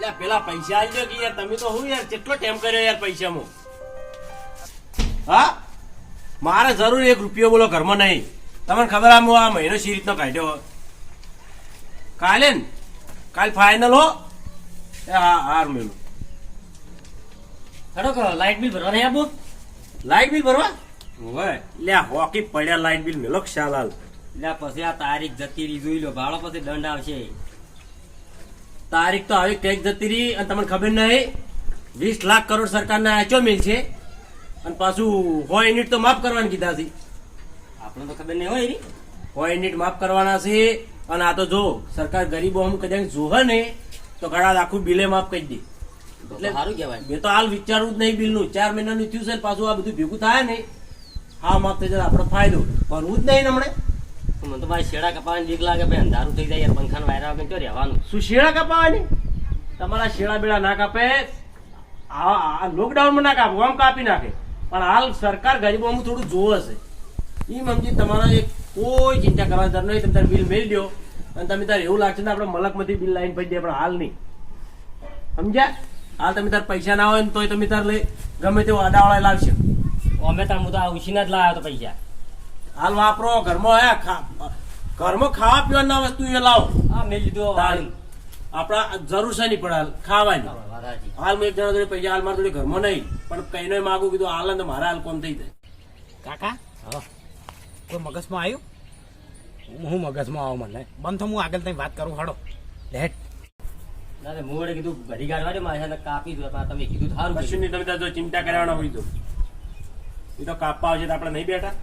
એટલે પેલા પૈસા આલજો કે યાર તમે તો હું યાર કેટલો ટાઈમ કર્યો યાર પૈસામાં? હા? મારે જરૂર એક રૂપિયો બોલો ઘરમાં નહીં. તમને ખબર આમ આ મહિનો સી રીતનો કાઢ્યો? કાલે ને? કાલ ફાઇનલ હો? એ હા હાર મેલું કરો લાઇટ બિલ ભરવા નહીં આપો? લાઇટ બિલ ભરવા? હવે લે હોકી પડ્યા લાઇટ બિલ મેલો ક્ષાલાલ એટલે પછી આ તારીખ જતી રહી જોઈ લો ભાડો પછી દંડ આવશે. તારીખ તો આવી કંઈક જતી રહી અને તમને ખબર નહીં. વીસ લાખ કરોડ સરકારના એચો મિલ છે. અને પાછું સો યુનિટ તો માફ કરવાની કીધા છે. આપણને તો ખબર નહીં હોય એની. સો યુનિટ માફ કરવાના છે. અને આ તો જો સરકાર ગરીબો અમુક કદાચ જોહે ને તો ઘણા આખું બિલે માફ કરી દે. એટલે સારું કહેવાય. મેં તો હાલ વિચારવું જ નહીં બિલનું. ચાર મહિનાનું થયું છે પાછું આ બધું ભેગું થાય ને હા માફ થઈ જાય આપણો ફાયદો. ભરવું જ નહીં હમણે. મને તો ભાઈ શેડા કપાવાની બીક લાગે ભાઈ અંધારું થઈ જાય યાર પંખાનો વાયરા વગર ક્યાં રહેવાનું? શું શેડા કપાવાની તમારા શેડા બેડા ના કાપે. આ લોકડાઉનમાં ના કાપો આમ કાપી નાખે. પણ હાલ સરકાર ગરીબોમાં થોડું જોવે છે. એ મમજી તમારા એક કોઈ ચિંતા કરવાની જરૂર નહીં તમે તારે બિલ મેળ દો. અને તમે તારે એવું લાગશે ને આપણે મલકમાંથી બિલ લાઈન પડી દે પણ હાલ નહીં. સમજ્યા? હાલ તમે તાર પૈસા ના હોય ને તોય તમે તાર લઈ ગમે તેવો અડાવાળા લાવશે. અમે તાર હું તો આ ઉછીના જ લાવ્યો તો પૈસા. હાલ વાપરો ઘરમાં હે ખા ઘરમાં ખાવા પીવાના વસ્તુ એ લાવો. હા મેં લીધો. આપણા જરૂર છે નહીં પણ હાલ ખાવાની. હાલ મેં એક જણા જોડે પૈસા હાલ મારા જોડે ઘરમાં નહીં. પણ કઈને માગું કીધું હાલ ને મારા હાલ કોમ થઈ જાય. કાકા? હા. કોઈ મગજમાં આવ્યું? હું મગજમાં આવો મને? બંધ હું આગળ તઈ વાત કરું હાડો લેટ. દાદા મું વડે કીધું ઘડી ગાડવા દે મારે કાપી દો પણ તમે કીધું સારું કશું નહીં તમે ચિંતા કરવાના હોય તો. એ તો કાપવા આવશે તો આપણે નહીં બેઠા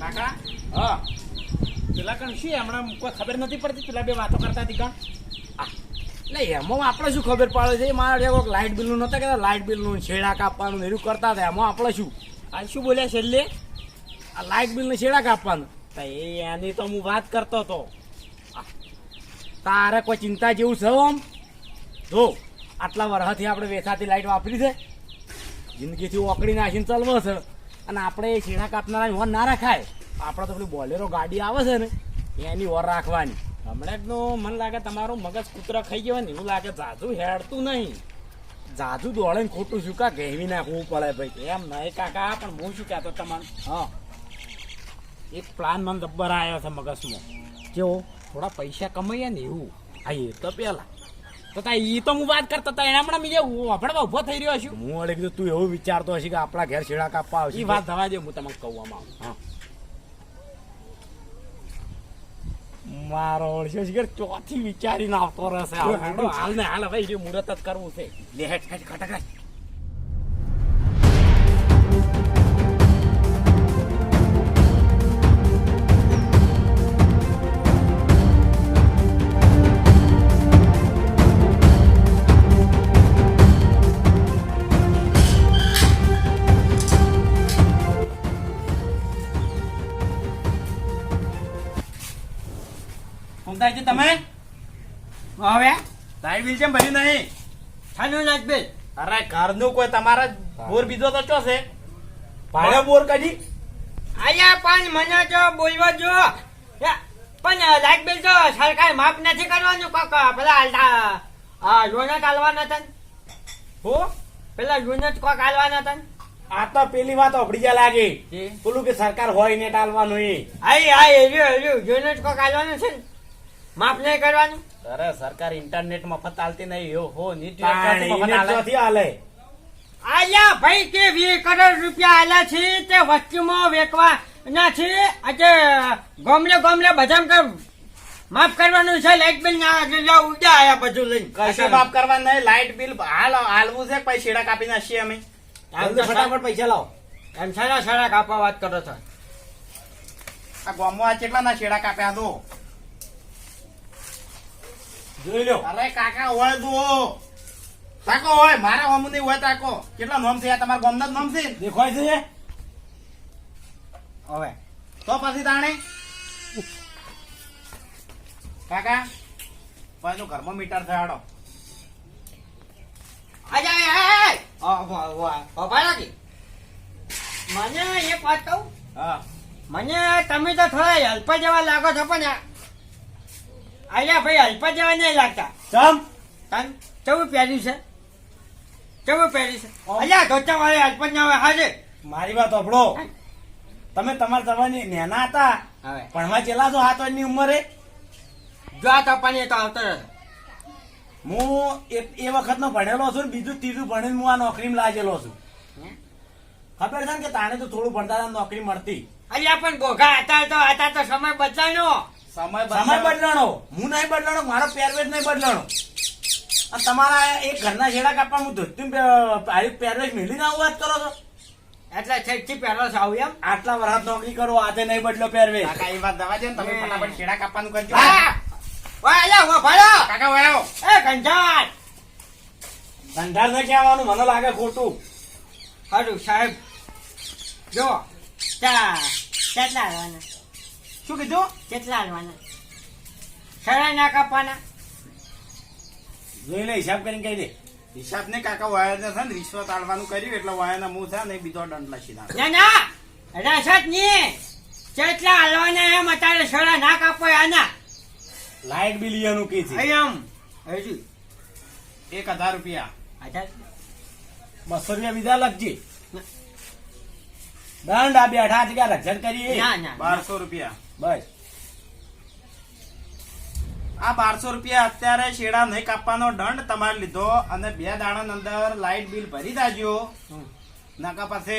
કાકા હા પેલા કણ શું હમણાં કોઈ ખબર નથી પડતી? પેલા બે વાતો કરતા હતી કા એટલે એમાં આપણે શું ખબર પડે છે? મારા જે કોઈક લાઇટ બિલનું નહોતા કહેતા? લાઇટ બિલનું છેડા કાપવાનું એવું કરતા હતા. એમાં આપણે શું? આ શું બોલ્યા છેલ્લે? આ લાઇટ બિલને છેડા કાપવાનું. તો એ એની તો હું વાત કરતો હતો. તારે કોઈ ચિંતા જેવું છે આમ? જો, આટલા વર્ષથી આપણે વેસાતી લાઇટ વાપરી છે. જિંદગીથી ઓકળી નાખીને ચાલવો છે. અને આપણે એ છેડા કાપનારા હોન ના રાખાય. આપણે તો પેલી બોલેરો ગાડી આવે છે ને એની ઓર રાખવાની. હમણાં જ મને લાગે તમારું મગજ કૂતરા ખાઈ ગયો ને એવું લાગે જાજુ હેડતું નહીં. જાજુ દોડે ખોટું શું કા ગહેવી નાખવું પડે ભાઈ? એમ નહીં કાકા પણ હું શું કહેતો તમારે હા. એક પ્લાન મને દબ્બર આવ્યો છે મગજમાં. કેવો? થોડા પૈસા કમાઈએ ને એવું. હા એ તો પેલા. તો તા ઈ તો હું વાત કરતા હતા એના હમણાં બીજે વાપડવા ઊભો થઈ રહ્યો છું. હું વળે કીધું તું એવું વિચારતો હશે કે આપણા ઘેર છેડા કાપવા આવશે. એ વાત થવા દે હું તમને કહું આમાં. હા. મારો ઓળખ્યો છે ચોથી વિચારીને આવતો રહેશે. હાલ હાલ ને હાલ હવે એ મુહૂર્ત જ કરવું છે. લે હેઠ હેઠ ખટક ફૂમતાઈ છે તમે? હવે? લાઈટ બિલ કેમ ભર્યું નહીં? થાનું લાઈટ બિલ અરે ઘરનું કોઈ તમારા બોર બીજો તો ચો છે? ભાડે બોર કાઢી? આયા પણ મને જો બોલવા જો. પણ લાઈટ બિલ તો સરકાર માફ નથી કરવાનું કાકા પેલા આ- આ યુનિટ આલવાના હતા હો? પેલા યુનિટ કોક આલવાના હતા આ તો પેલી વાત અભડી જા લાગે. પેલું કે સરકાર હોય ને ટાલવાનું એ. આઈ આઈ એર્યું એર્યું યુનિટ કોક આલવાનું છે ને. માફ નહીં કરવાનું. અરે સરકાર ઇન્ટરનેટ મફત આલતી નહીં. યો હો નીટ મફત આલે. આયા ભાઈ કે વીસ કરોડ રૂપિયા આલ્યા છે તે વસ્તીમાં વેકવા ના છે? આજે ગોમલે ગોમલે બધા કર માફ કરવાનું છે લાઈટ બિલ ના એટલે ઉડ્યા આયા બધું લઈને. કશું માફ કરવા નહીં લાઈટ બિલ હાલ હાલવું છે પછી છેડા કાપી નાખીએ અમે? ફટાફટ પૈસા લાવો. એમ સારા સારા કાપવા વાત કરો છો. આ ગામમાં આ કેટલા ના છેડા કાપ્યા તો જોઈ લો અરે કાકા હોય દો તાકો હોય મારા હોમ નહીં હોય તાકો. કેટલા નોમ છે આ તમારા ગામના જ નોમ છે દેખાય છે? હવે. તો પછી તાણે? કાકા ભાઈ નું ઘરમાં મીટર થયાડો મને એ, એ, ઓ, ઓ, ઓ, ઓ, ભાઈ લાગી. મને એક વાત કહું? હા. મને તમે તો થોડા હલપા જવા લાગો છો પણ અહીંયા ભાઈ અલ્પા જેવા નહીં લાગતા. સમ તન કેવું પહેર્યું છે? કેવું પહેર્યું છે? અલ્યા ધોતા વાળે અલ્પા ના આવે હાજે મારી વાત અપડો તમે તમારા જવાની નેના હતા ભણવા ચેલા છો હાથ વર્ષની ઉંમરે? જો આ તપાની તો આવતો રહે. હું એ એ વખતનો ભણેલો છું બીજું ત્રીજું ભણીને હું આ નોકરીમાં લાગેલો છું. ખબર છે ને કે તાણે તો થોડું ભણતા નોકરી મળતી. અલ્યા પણ ગોઘા હતા તો હતા તો સમય બદલાનો સમય બદલાણો. હું નહીં બદલાણો મારો પહેરવેશ નહીં બદલાણો. તમારા એક ઘરના છેડા કાપવા હું ધોતી પહેરવેશ મેળીને આવું વાત કરો છો? એટલે છેકથી પહેરો આવું એમ? આટલા વર્ષ નોકરી કરો આજે નહીં બદલો પહેરવેશ. કાકા એ વાત દવા છે ને તમે ફટાફટ છેડા કાપવાનું કરજો. કાકા વાયો એ કંજાટ ધંધા નહીં કહેવાનું મને લાગે ખોટું. હારું સાહેબ. જો ચા કેટલા હાલવાના શું કીધું? કેટલા હાલવાના? સડા ના કાપવાના? જોઈ લે હિસાબ કરીને કહી દે. હિસાબ ને કાકા વાયા છે ને રિશ્વત આડવાનું કર્યું એટલે વાયાના મું થાય ને બીજો દંડ નાખ્યો ના ના રસતની કેટલા હાલવાના એમ અત્યારે સડા ના કાપો આના. લાઈટ બિલ એનું કી છે. એમ હજુ. એક હજાર રૂપિયા. હજાર? બસો રૂપિયા બીજા લખજે. દંડ આ બેઠા જગ્યા રક્ષણ કરીએ. બારસો રૂપિયા. બસ. આ બારસો રૂપિયા અત્યારે શેડા નહીં કાપવાનો દંડ તમારે લીધો અને બે દાણા અંદર લાઇટ બિલ ભરી દાજો. નાકા પાસે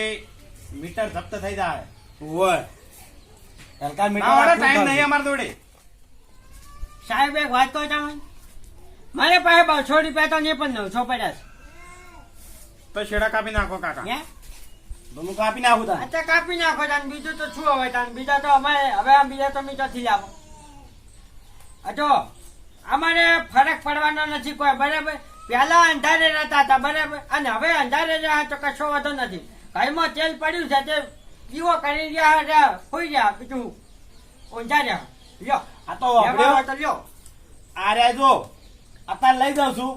મીટર જપ્ત થઈ જાય. ઓય વાળા મીટર ટાઈમ નહીં અમારા જોડે. સાહેબ એક વાત કહો તમે મારે પાસે બસો રૂપિયા તો નહીં પણ નવસો પડ્યા તો શેડા કાપી નાખો કાકા. છે હે? કાપી નાખું તાન અચ્છા કાપી નાખો તાન બીજું તો શું હવે તાન? બીજા તો અમે હવે બીજા તો મીઠાથી લાવો આ જો અમારે ફરક પડવાનો નથી કોઈ બરાબર? પહેલા અંધારે રહેતા હતા બરાબર? અને હવે અંધારે રહ્યા તો કશો વધો નથી. ઘરમાં તેલ પડ્યું છે તે દીવો કરી રહ્યા રહ્યા હોઈ ગયા બીજું ઊંઝા રહ્યા. લ્યો. આ તો લ્યો. આ રહ્યા જો. અત્યારે લઈ જાઉં છું.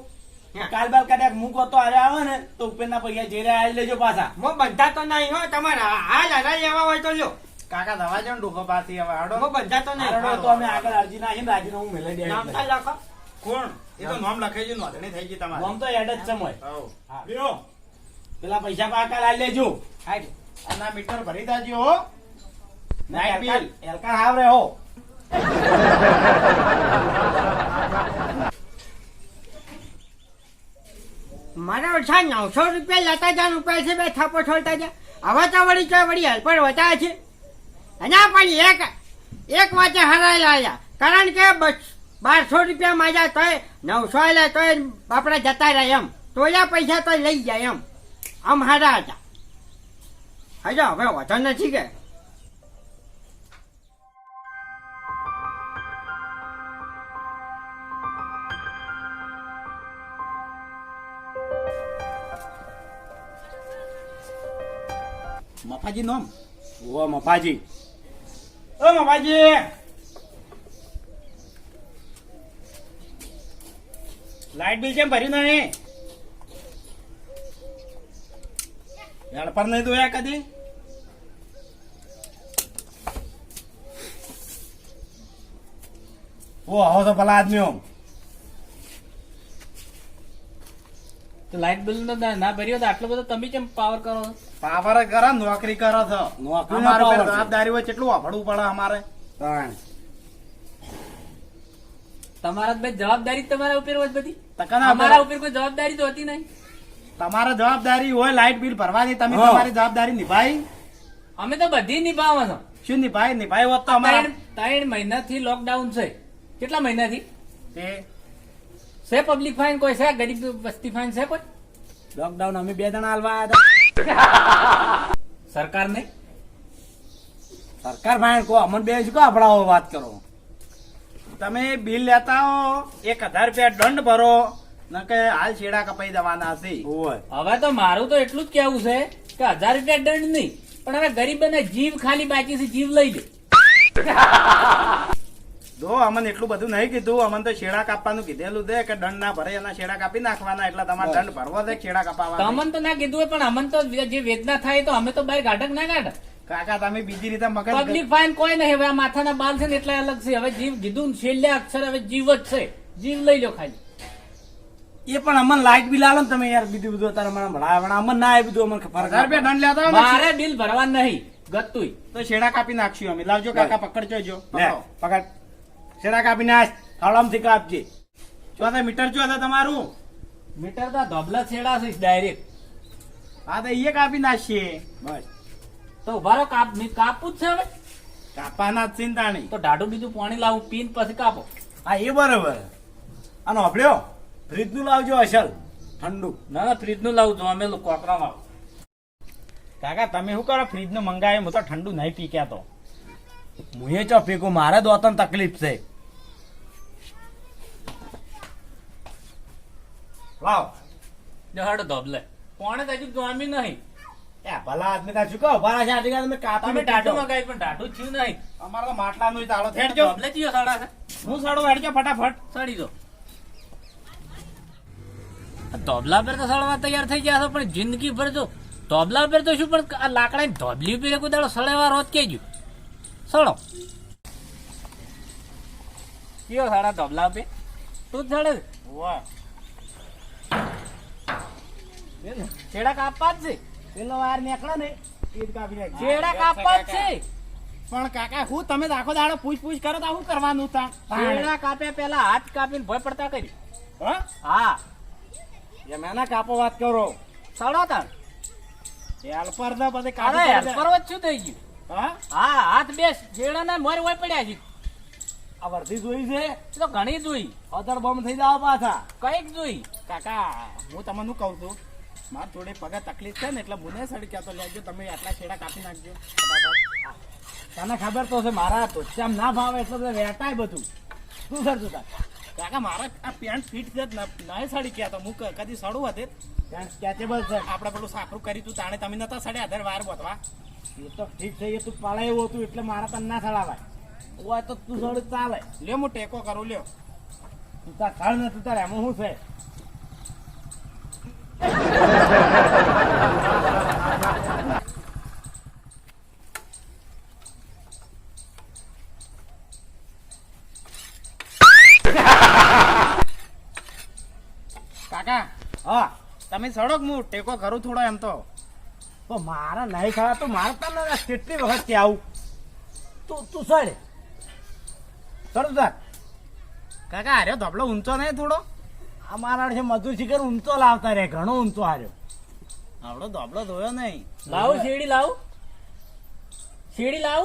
કાલ બાલ કદાચ મૂકો તો આરે આવે ને તો ઉપરના પૈસા જઈ રહ્યા આવી લેજો પાછા. બધા તો નહીં હો તમારે હાલ હરા લેવા હોય તો જો કાકા દવા જો ડોકો પાછી હવે હાડો? હું બંધાતો નહીં. તો અમે આગળ અરજી નાખીને રાજીનો હું મેલે દે નામ તો લખો. કોણ? એ તો નામ લખાઈ ગયું નોંધણી થઈ ગઈ તમારી. નામ તો એડ જ છે મોય. હા. લ્યો. પેલા પૈસા પાકા કાલ લેજો. હાઈ આ મીટર ભરી દાજો હો. નાઈટ બિલ એલકા હાવ રે હો. મારા ઓછા નવસો રૂપિયા લેતા જા રૂપિયા છે બે થાપો છોડતા જા. હવે તો વળી તો વળી હેલ્પર વતા છે. અને પણ એક એક વાતે હરાયેલા આવ્યા કારણ કે બારસો રૂપિયા માજા તોય, નવસો આલ્યા તોય આપણે જતા રહ્યા એમ. તોયા પૈસા તો લઈ જાય એમ. આમ હારા હતા. હજો, હવે વધો નથી કે. મફાજી નોમ ઓ મફાજી. ઓ મફાજી! લાઈટ બિલ કેમ ભર્યું નહીં? વેડપર નહીં ધોયા કદી? ઓ આવો તો ભલા આદમીઓ. લાઇટ બિલ ના ના ભર્યો તો આટલો બધો તમે કેમ પાવર કરો? પાવર કરો નોકરી કરો છો. જવાબદારી હોય કેટલું વાપરવું પડે અમારે. તમારા ભાઈ જવાબદારી તમારા ઉપર હોય બધી. અમારા ઉપર કોઈ જવાબદારી તો હતી નહીં. તમારા જવાબદારી હોય લાઇટ બિલ ભરવાની તમે તમારી જવાબદારી નિભાઈ અમે તો બધી નિભાવો છો શું નિભાઈ નિભાઈ હોત તો અમારે ત્રણ મહિનાથી લોકડાઉન છે. કેટલા મહિનાથી? તે છે પબ્લિક ફાઇન કોઈ છે? ગરીબ વસ્તી ફાઇન છે કોઈ? લોકડાઉન અમે બે જણા હાલવા આવ્યા હતા. સરકાર ને સરકાર ભાઈ કો અમને બે શું કો આપડાઓ વાત કરો. તમે બિલ લેતા હો એક હજાર રૂપિયા દંડ ભરો ન કે હાલ છેડા કપાઈ દેવાના છે. હવે તો મારું તો એટલું જ કેવું છે કે હજાર રૂપિયા દંડ નહીં પણ હવે ગરીબોને જીવ ખાલી બાકી છે જીવ લઈ લે. જો અમને એટલું બધું નહીં કીધું. અમને તો શેડા કાપવાનું કીધેલું છે કે દંડ ના ભરે એના શેડા કાપી નાખવાના. એટલે તમારે દંડ ભરવો છે શેડા કાપવા તો ના કીધું પણ અમને તો જે વેદના થાય તો અમે તો બહાર ગાઢક ના ગાઢ. કાકા તમે બીજી રીતે મગજ પબ્લિક ફાઇન કોઈ નહીં હવે આ માથાના બાલ છે ને એટલા અલગ છે. હવે જીવ કીધું છેલ્લે અક્ષર હવે જીવ જ છે. જીવ લઈ લો ખાલી. એ પણ અમને લાઈટ બિલ આલો ને તમે યાર બીજું બધું અત્યારે મને અમને ના આવી બધું અમને ફરક હજાર રૂપિયા દંડ લેતા મારે બિલ ભરવા નહીં ગતું તો શેડા કાપી નાખશું અમે. લાવજો કાકા પકડજો જો પકડ. શેડા કાપી નાખ થાળામાંથી કાપજે ચોથે મીટર ચોથે તમારું? મીટર તો ધોબલા છેડા છે ડાયરેક્ટ હા તો એ કાપી નાખીએ બસ. તો ઊભા રહો કાપ કાપું કાપવું જ છે હવે. કાપાના જ ચિંતા નહીં તો ઢાઢું બીજું પાણી લાવું પીન પછી કાપો. હા એ બરોબર. અને હોભળ્યો ફ્રીજનું લાવજો અસલ. ઠંડુ. ના ના ફ્રીજનું લાવજો લાવું અમે લોકો કોકરામાં કાકા તમે શું કરો? ફ્રીજનું મંગાવ્યું હું તો ઠંડુ નહીં પી ક્યાં તો. હું એ ચો પીકું મારે દોતન તકલીફ છે. લાવ. જહાડો ધોબલે કોણે તાજુ હજુ નહીં? એ ભલા આદમી તા કહો ભલા છે આટલી તમે કાપી મે ટાઢું મગાઈ પણ ટાઢું થયું નહીં. અમાર તો માટલાનું તાળો થેડજો. ધોબલે ચિયો સાડા છે? હું સાડો હેડજો ફટાફટ. સડી દો. ધોબલા પર તો સળવા તૈયાર થઈ ગયા છો પણ જિંદગી ભર જો ધોબલા પર તો શું પણ આ લાકડાની ધોબલી ઉપર કોઈ દાડો સળેવા રોજ કેજો. સળો. કયો સાડા ધોબલા પે તું જ સળે. વાહ. છે છેડા કાપવા જ છે. પેલો વાર નીકળે ને એ કાપી. છેડા કાપવા જ છે. પણ કાકા હું તમે આખો દાડો પૂછ પૂછ કરો તો શું કરવાનું તા? છેડા કાપ્યા પેલા હાથ કાપીને ભય પડતા કરી. હા? હા. કાપો વાત કરો. સળો તાર હેલ્પર હેલ્પર જ શું થઈ ગયું? હા? હા હાથ બે છેડા ને મોર હોય પડ્યા છે. આ વર્ધી જોઈ છે? એ તો ઘણી જોઈ. અધર બોમ્બ થઈ જાવ પાછા. કંઈક જોઈ. કાકા હું તમને શું કહું છું? મારે થોડી પગે તકલીફ છે ને એટલે મને સડી કહેતો લેજો તમે આટલા છેડા કાપી નાખજો. ફટાફટ. તને ખબર તો છે મારા તોચામ ના ભાવે એટલે બધા વેટાય બધું. શું સર તું કાકા મારા આ પેન્ટ ફિટ છે નહીં સડી ગયા તો હું કદી સડું હતી પેન્ટ સ્કેચેબલ છે. આપણે પેલું સાફરું કરી તું તાણે તમે નતા સડ્યા આધાર વાર બોતવા એ તો ઠીક છે એ તું પાળે એવું હતું એટલે મારા તને ના સડાવાય. હોય તો તું સડું ચાલે. લ્યો હું ટેકો કરું લ્યો. તું તાર સડ ને તું તાર એમાં શું છે? કાકા હા તમે સડોક હું ટેકો કરું થોડો એમ તો. મારા નહીં ખાવા તો મારે તને કેટલી વખત કે આવું? તું તું સડ. સર કાકા અરે ધબલો ઊંચો નહીં થોડો. આ મારા છે મધુ શિખર ઊંચો લાવતા રે ઘણો ઊંચો હાર્યો આપણો ધોબલો ધોયો નહીં. લાવું શેડી લાવ. શેડી લાવ.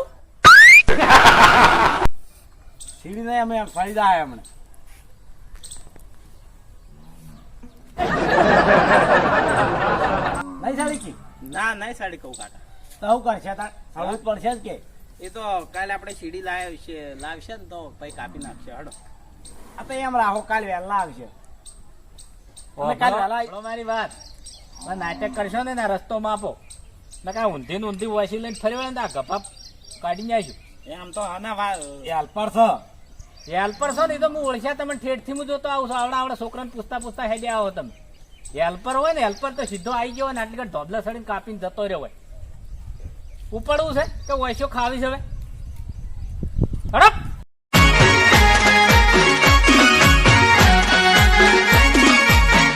શેડી નહીં અમે ફરીદા આવ્યા હમણાં. નહીં સાડી કી? ના નહીં સાડી કહું કાકા. તો કરશે પડશે જ કે? એ તો કાલે આપણે સીડી લાવશે લાવશે ને તો પછી કાપી નાખશે હડો. આ તો એમ રાખો કાલ વહેલા આવશે અમે કાલ વહેલા સાંભળો મારી વાત. નાટક કરશો ને ના રસ્તો માપો. ના ઊંધી ઊંધી વસી લઈને ફરી વળે આ ગપા કાઢી એ આમ તો આના હેલ્પર છો. ને તો હું ઓળખ્યા તમે ઠેઠથી હું જોતો આવું છું. આવડા આવડા છોકરાને પૂછતા પૂછતા હેડે આવો તમે. હેલ્પર હોય ને હેલ્પર તો સીધો આવી ગયો હોય ને આટલી ઢોબલા સડીને કાપીને જતો રહ્યો હોય. ઉપડવું છે કે વૈશ્યો ખાવી છે હવે? હડપ!